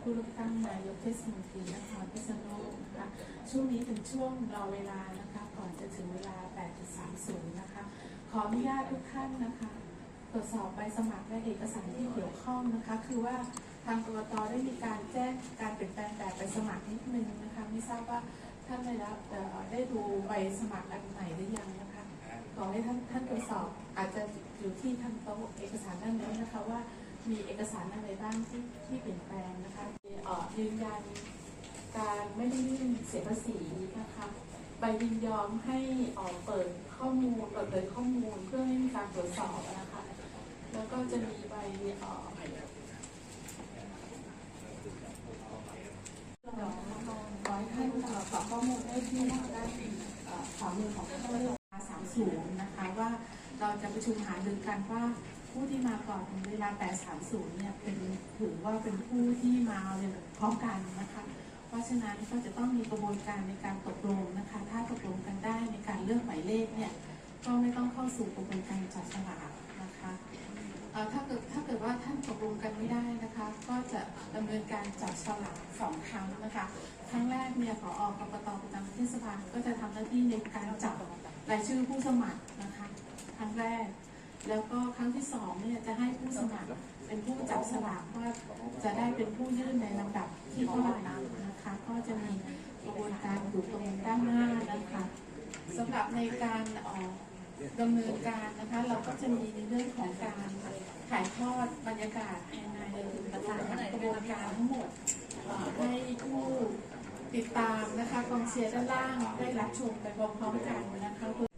ผู้เลือกตั้งนายกเทศมนตรีนครพิษณุโลกนะคะช่วงนี้ถึงช่วงรอเวลานะคะก่อนจะถึงเวลา 8.30 นะคะ ขออนุญาตทุกท่านนะคะ ตรวจสอบใบสมัครและเอกสารที่เกี่ยวข้องนะคะ คือว่าทางกรกตได้มีการแจ้งการเปลี่ยนแปลงแบบใบสมัครนิดนึงนะคะไม่ทราบว่าท่านได้รับได้ดูใบสมัครอันไหนหรือยังนะคะขอให้ท่านท่านตรวจสอบอาจจะอยู่ที่ทางโต๊ะเอกสารด้านนี้นะคะว่า มีเอกสารอะไรบ้างที่ที่เปลี่ยนแปลงนะคะเอ่อยืนยันการไม่ได้ยื่นเสียภาษีนะคะใบยินยอมให้เอ่อเปิดข้อมูลเปิดเผยข้อมูลเพื่อให้มีการตรวจสอบนะคะแล้วก็จะมีใบเอ่อขอให้ท่านขอข้อมูลได้ที่ด้านเอ่อขวามือของท่านสามศูนย์นะคะว่าเราจะประชุมหารือกันว่า ผู้ที่มาก่อนเวลา 830 เนี่ยเป็นถือว่าเป็นผู้ที่มาเรียนพร้อมกันนะคะ เพราะฉะนั้นก็จะต้องมีกระบวนการในการตกลงนะคะ ถ้าตกลงกันได้ในการเลือกหมายเลขเนี่ยก็ไม่ต้องเข้าสู่กระบวนการจัดสลากนะคะถ้าเกิดถ้าเกิดว่าท่านตกลงกันไม่ได้นะคะ ก็จะดำเนินการจัดสลากสองครั้งนะคะ ครั้งแรกเนี่ยขอออกกตประจำเทศบาลก็จะทำหน้าที่ในการจับรายชื่อผู้สมัครนะคะ ครั้งแรก แล้วก็ครั้งที่สองเนี่ยจะให้ผู้สมัครเป็นผู้จับสลากว่าจะได้เป็นผู้ยื่นในลำดับที่เท่าไหร่นะคะ ก็จะมีกระบวนการอยู่ตรงด้านหน้านะคะสำหรับในการเอ่อดำเนินการนะคะ เราก็จะมีในเรื่องของการถ่ายทอดบรรยากาศภายในประธานกระบวนการทั้งหมดให้ผู้ติดตามนะคะกองเชียร์ด้านล่างได้รับชมไปพร้อมๆกันนะคะ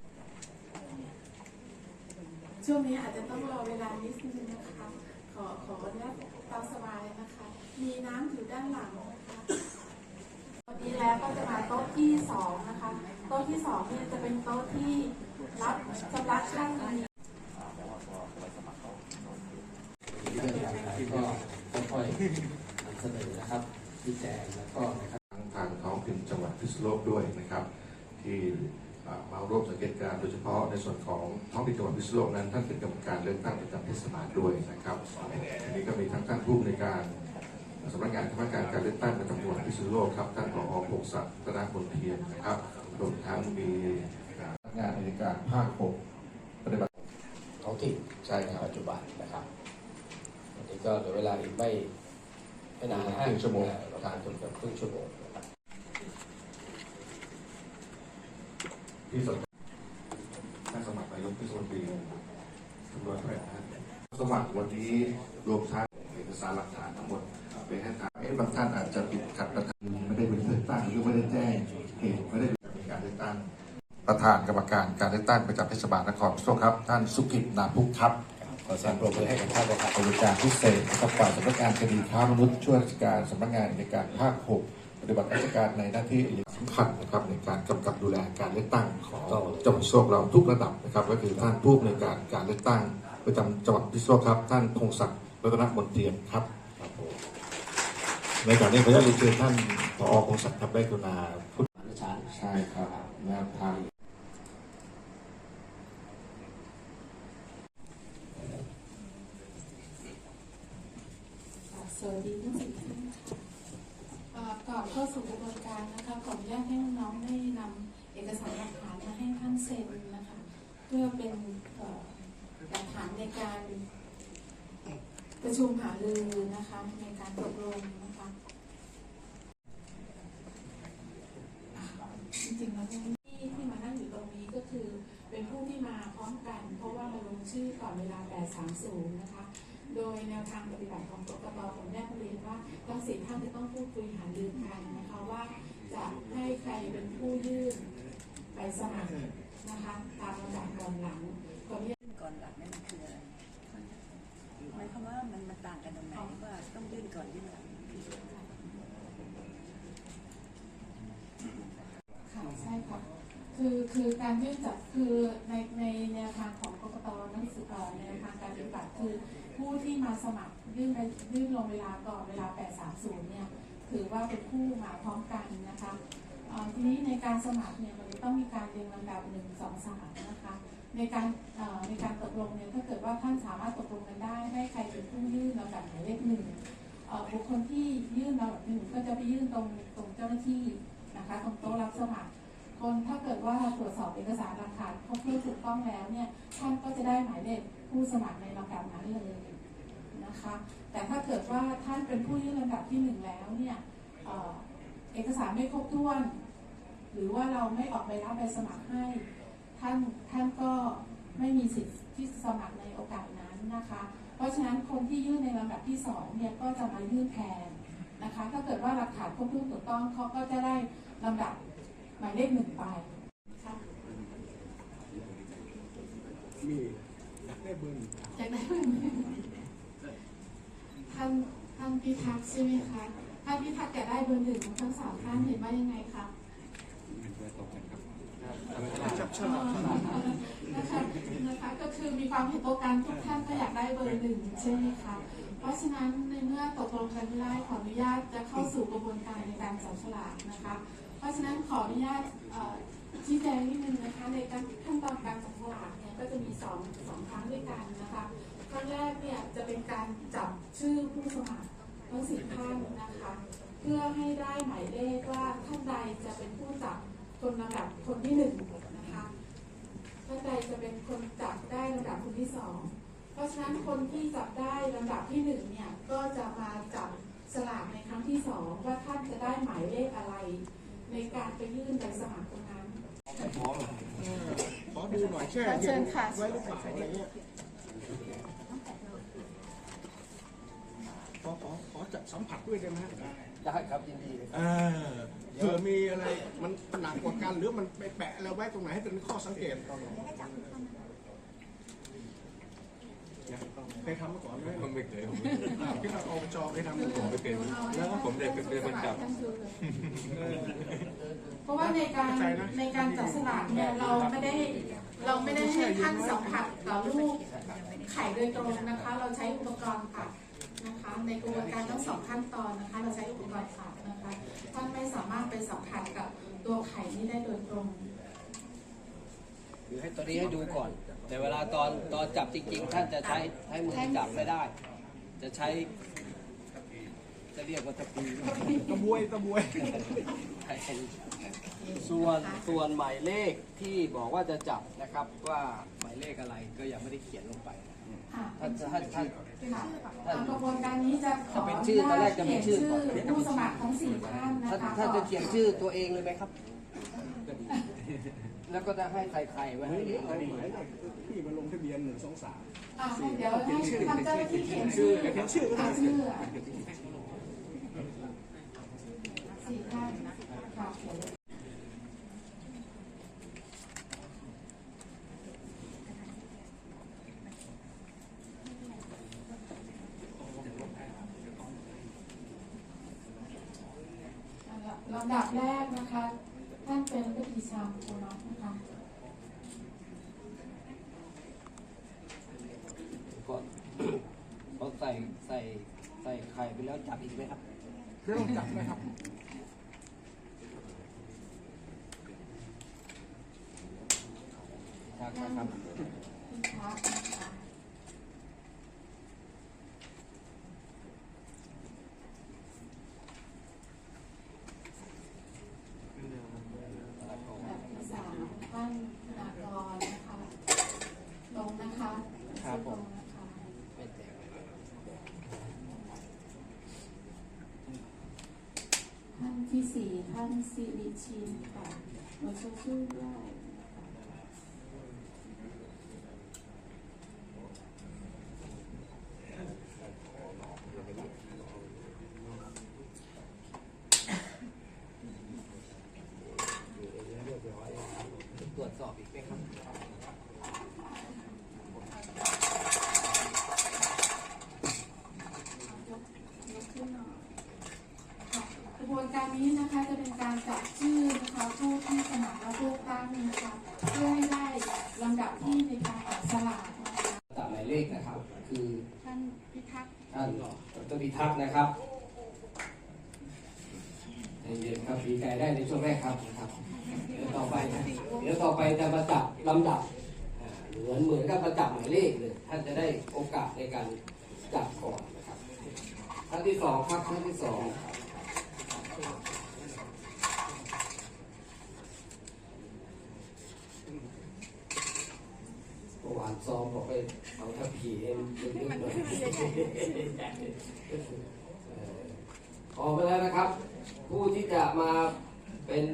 ช่วงนี้อาจจะต้องรอเวลานิดนึงนะคะ ขอขออนุญาตตามสบายนะคะ มีน้ำอยู่ด้านหลังนะคะวันนี้แล้วก็จะมาโต๊ะที่สองนะคะ โต๊ะที่สองเนี่ยจะเป็นโต๊ะที่รับชำระค่าเงินรื่องราวก็ค่อยๆนำเสนอนะครับชี้แจงแล้วก็นะครับ ทางท้องถิ่นจังหวัดพิษณุโลกด้วยนะครับ ที่อ่ามาร่วมสัง เกตการณ์โดยเฉพาะในส่วนของท้องถิ่นจังหวัดพิษณุโลกนั้นท่านเป็นกรรมการเลือกตั้งประจำเทศบาลด้วยนะครับทีนี้ก็มีทั้งท่านผู้ในการสำนักงานคณะกรรมการการเลือกตั้งประจำจังหวัดพิษณุโลกครับท่านผอพงศักดิ์ธนาบนเทียนนะครับรวมทั้งมีงานอัยการภาคหกปฏิบัติท้องถิ่นใช่ครับปัจจุบันนะครับวันนี้ก็เหลือเวลาอีกไม่ไม่นานนะฮะครึ่งชั่วโมงเอ่อประมาณจนเกือบครึ่งชั่วโมงนะครับที่สนใจท่านสมัครนายกเทศมนตรีจำนวนเท่าไหร่นะสมัครวันนี้รวมทั้งเอกสารหลักฐานทั้งหมดไปให้ทางเอ๊ะบางท่านอาจจะติดขัดประการไม่ได้เป็นเลือกตั้งหรือไม่ได้แจ้งเหตุไม่ได้มีการเลือกตั้งประธานกรรมการการเลือกตั้งประจำเทศบาลนครพิษณุครับ ท่านสุกิจนาภุครับขอสียงปรบมือให้กับท่านนะครับริการพิเศษนะครับฝ่ายสำนักงานคดีค้ามนุษย์ช่วยราชการสำนักงานในการภาค6 ปฏิบัติราชการในหน้าที่สำคัญนะครับในการกำกับดูแลการเลือกตั้งของจังหวัดพิษณุโลกเราทุกระดับนะครับ ก็คือท่านผู้อำนวยการการเลือกตั้งประจำจังหวัดพิษณุโลกครับ ท่านพงศักดิ์รัตนมนเทียนครับในการนี้ขออนุญาตเรียนเชิญท่านผอพงศักดิ์ครับได้กรุณาพูดอาจารย์ใช่ครับแนวทางสวัสดี เป็นหลักฐานในการประชุมหารือนะคะในการตกลงนะคะจริงๆแล้วที่ที่มานั่งอยู่ตรงนี้ก็คือเป็นผู้ที่มาพร้อมกัน เพราะว่ามาลงชื่อก่อนเวลา 830 นะคะ โดยแนวทางปฏิบัติของกกตผมแนบเรียนว่าทั้งสี่ท่านจะต้องพูดคุยหารือกันนะคะว่าจะให้ใครเป็นผู้ยื่นไปสมัคร นะคะตามลำดับก่อนหลังก่อนที่ยื่นก่อนหลังนี่มันคืออะไรหมายความว่ามันมันต่างกันตรงไหนว่าต้องยื่นก่อนยื่นหลังค่ะใช่ค่ะคือคือการยื่นจับคือในในแนวทางของกกตหนังสือเอ่อแนวทางการปฏิบัติคือผู้ที่มาสมัครยื่นไปยื่นลงเวลาก่อนเวลา 830 เนี่ยถือว่าเป็นผู้มาพร้อมกันนะคะเอ่อ ทีนี้ในการสมัครเนี่ยมันจะต้องมีการเรียงลำดับหนึ่งสองสามนะคะในการในการตกลงเนี่ยถ้าเกิดว่าท่านสามารถตกลงกันได้ให้ใครเป็นผู้ยื่นลำดับหมายเลขหนึ่งบุคคลที่ยื่นลำดับหนึ่งก็จะไปยื่นตรงตรงเจ้าหน้าที่นะคะตรงโต๊ะรับสมัครคนถ้าเกิดว่าตรวจสอบเอกสารหลักฐานครบถ้วนถูกต้องแล้วเนี่ยท่านก็จะได้หมายเลขผู้สมัครในลำดับนั้นเลยนะคะแต่ถ้าเกิดว่าท่านเป็นผู้ยื่นลำดับที่หนึ่งแล้วเนี่ยเอ่อเอกสารไม่ครบถ้วน หรือว่าเราไม่ออกใบรับใบสมัครให้ ท่านท่านก็ไม่มีสิทธิ์ที่สมัครในโอกาสนั้นนะคะ เพราะฉะนั้นคนที่ยื่นในลำดับที่สองเนี่ยก็จะมายื่นแทนนะคะ ถ้าเกิดว่าหลักฐานครบถ้วนถูกต้องเขาก็จะได้ลำดับหมายเลขหนึ่งไปค่ะมีได้เบอร์หนึ่งอยากได้เบอร์หนึ่งท่านท่านพิทักษ์ใช่ไหมคะท่านพิทักษ์อยากได้เบอร์หนึ่งของทั้งสามท่านเห็นว่ายังไงคะ จับฉลากนะคะนะคะก็คือมีความเห็นตรงกันทุกท่านก็อยากได้เบอร์หนึ่งใช่ไหมคะเพราะฉะนั้นในเมื่อตกลงกันไม่ได้ขออนุญาตจะเข้าสู่กระบวนการในการจับฉลากนะคะ เพราะฉะนั้นขออนุญาตชี้แจงนิดนึงนะคะในการขั้นตอนการจับฉลากเนี่ยก็จะมีสองสองครั้งด้วยกันนะคะครั้งแรกเนี่ยจะเป็นการจับชื่อผู้สมัครทั้งสี่ท่านนะคะ เพื่อให้ได้หมายเลขว่าท่านใดจะเป็นผู้จับ คนลำดับคนที่หนึ่งนะคะท่านใดจะเป็นคนจับได้ลำดับคนที่สองเพราะฉะนั้นคนที่จับได้ลำดับที่หนึ่งเนี่ยก็จะมาจับสลากในครั้งที่สองว่าท่านจะได้หมายเลขอะไร ในการไปยื่นใบสมัครตรงนั้นขอดูหน่อยแช่เชิเย็นญค่ะไว้หรือเปล่าอะไรเงี้ย ขอขอขอจับสัมผัสด้วยได้ไหมฮะได้ครับยินดีเลยเออเผื่อมีอะไรมันหนักกว่ากันหรือมันไปแปะแล้วไว้ตรงไหนให้เป็นข้อสังเกตเคยทำมาก่อนไหมผมไม่เคยผมอ้าวที่เราเอาจอเคยทำมาก่อนไม่เคยแล้วผมเด็กเป็นคนจับเพราะว่าในการในการจับสลากเนี่ยเราไม่ได้เราไม่ได้ให้ท่านสัมผัสต่อลูกไข่โดยตรงนะคะ เราใช้อุปกรณ์ค่ะ นะคะ ในกระบวนการทั้งสองขั้นตอนนะคะ เราใช้อุปกรณ์ค่ะนะคะ ท่านไม่สามารถไปสัมผัสกับตัวไข่นี้ได้โดยตรงคือให้ตัวนี้ให้ดูก่อน แต่เวลาตอนตอนจับจริงๆ ท่านจะใช้ใช้มือจับไม่ได้ จะใช้ จะเรียกว่าตะปีตะบวยตะบวย ส่วนส่วนหมายเลขที่บอกว่าจะจับนะครับว่าหมายเลขอะไรก็ยังไม่ได้เขียนลงไปค่ะ ท่านท่านท่านค่ะตามกระบวนการนี้จะขอจะเป็นชื่อตอนแรกจะมีชื่อก่อนเขียนผู้สมัครทั้งสี่ท่านนะท่านคะท่านจะเขียนชื่อตัวเองเลยไหมครับ แล้วก็จะให้ใครใครไว้ให้เอาหมายเลขพี่มาลงทะเบียนหนึ่งสองสามอะเดี๋ยวให้ทางเจ้าหน้าที่เขียนชื่อเขียนชื่อก็ได้เขียนชื่อสี่ท่านค่ะเขียนเลย ลำดับแรกนะคะ ท่านเป็นวิธีชามโคน็อกนะคะก่อนพอใส่ใส่ใส่ไข่ไปแล้วจับอีกไหมครับเรื่องจับไหมครับครับครับพิทักษ์นะคะ แบบที่สามท่านธนากรนะคะลงนะคะชื่อลงนะคะ ไม่แตก ที่สี่ท่านสิริชินค่ะมาช่วยชื่อด้วยรวจสอบอีกไหมครับ ยกขึ้นหน่อยค่ะ กระบวนการนี้นะคะจะเป็นการจับชื่อนะคะผู้ที่สมัครและผู้ตั้งนะคะเพื่อให้ได้ลำดับที่ในการจับสลากนะคะตัดหมายเลขนะครับ คือท่านพิทักษ์ท่านดรพิทักษ์นะครับใจเย็นครับดีใจได้ในช่วงแรกครับนะครับ เดี๋ยวต่อไปนะเดี๋ยวต่อไปจะมาจับลำดับอ่าเหมือนเหมือนกับประจับหมายเลขเลยท่านจะได้โอกาสในการจับก่อนนะครับท่านที่สองครับท่านที่สอง เมื่อวานซ้อมบอกไปเอาทัพพีเอ็มเล็กๆหน่อยเอ่อออกไปแล้วนะครับ ผู้ที่จะมาเป็น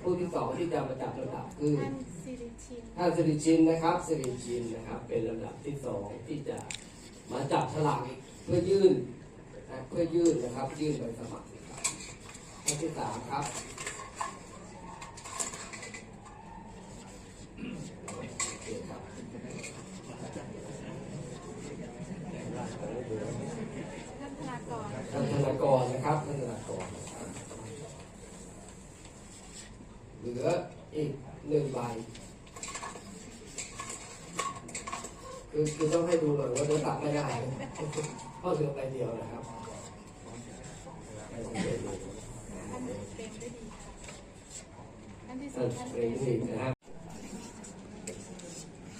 ผู้ที่สองที่จะมาจับลำดับคือ ท่านสิริชินท่านสิริชินนะครับสิริชินนะครับ เป็นลำดับที่สองที่จะมาจับฉลากอีกเพื่อยื่นนะเพื่อยื่นนะครับยื่นใบสมัคร นะครับท่านที่สามครับโอเคครับท่านธนากรท่านธนากรนะครับท่านธนากรเหลืออีกหนึ่งใบคือคือต้องให้ดูหน่อยว่าจะตัดไม่ได้เพราะเหลือใบเดียวนะครับให้ผมได้ดู ท่านเป็นได้ดีค่ะ ท่านที่สี่ ท่าน ท่าน เป็ เป็น น สินะครับ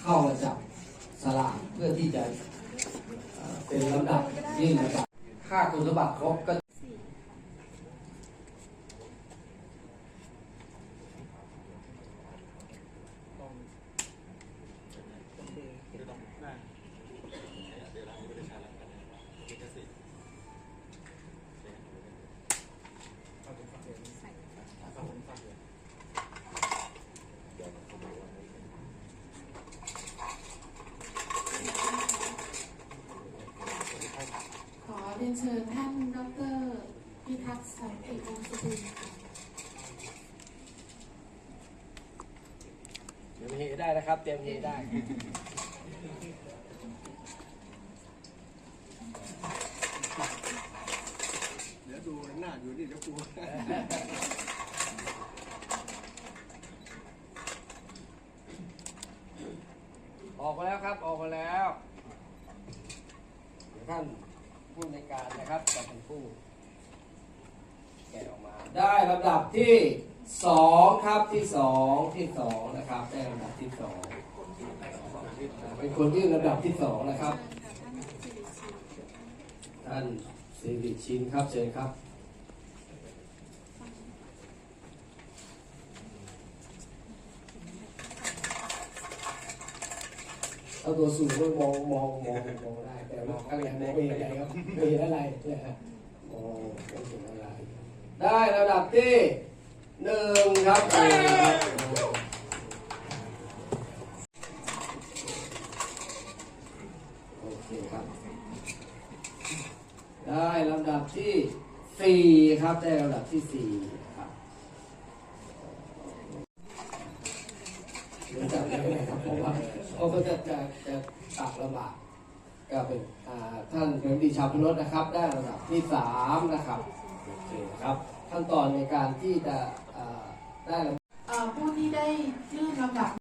เข้ามาจับสลากเพื่อที่จะเอ่อเป็นลำดับยื่นลำดับค่าคุณสมบัติครบก็ สี่ ขอเรียนเชิญท่านดรพิทักษ์สันติวงศ์สุขุลค่ะ เตรียมเฮได้นะครับ เตรียมเฮได้ เดี๋ยวดูหน้าอยู่นี่เดี๋ยวกลัวออกมาแล้วครับออกมาแล้วเดี๋ยวท่านผู้ในวยการนะครับจะเป็นผู้แกะออกมา ได้ลำดับที่ สองครับที่สองที่สองนะครับได้ลำดับที่สองเป็นคนที่ลำดับที่สองนะครับท่านสิริชินท่านครับเชิญครับเอาตัวสูงมามองมองมองมองได้แต่ว่าข้างในมองไม่เห็นอะไรครับไม่เห็นอะไรนะฮะมองไม่เห็นอะไร ได้ระดับที่ หนึ่งครับหนึ่งครับโอเคครับ ได้ลำดับที่สี่ครับ ได้ลำดับที่สี่ครับจับได้ไหมครับเพราะว่าเขาก็จะจะจะตักลำบากก็เป็นอ่าท่านเป็นดีชาวพนรนะครับ ได้ลำดับที่สามนะครับโอเคครับขั้นตอนในการที่จะ ได้เอ่อผู้ที่ได้ยื่นลำดับ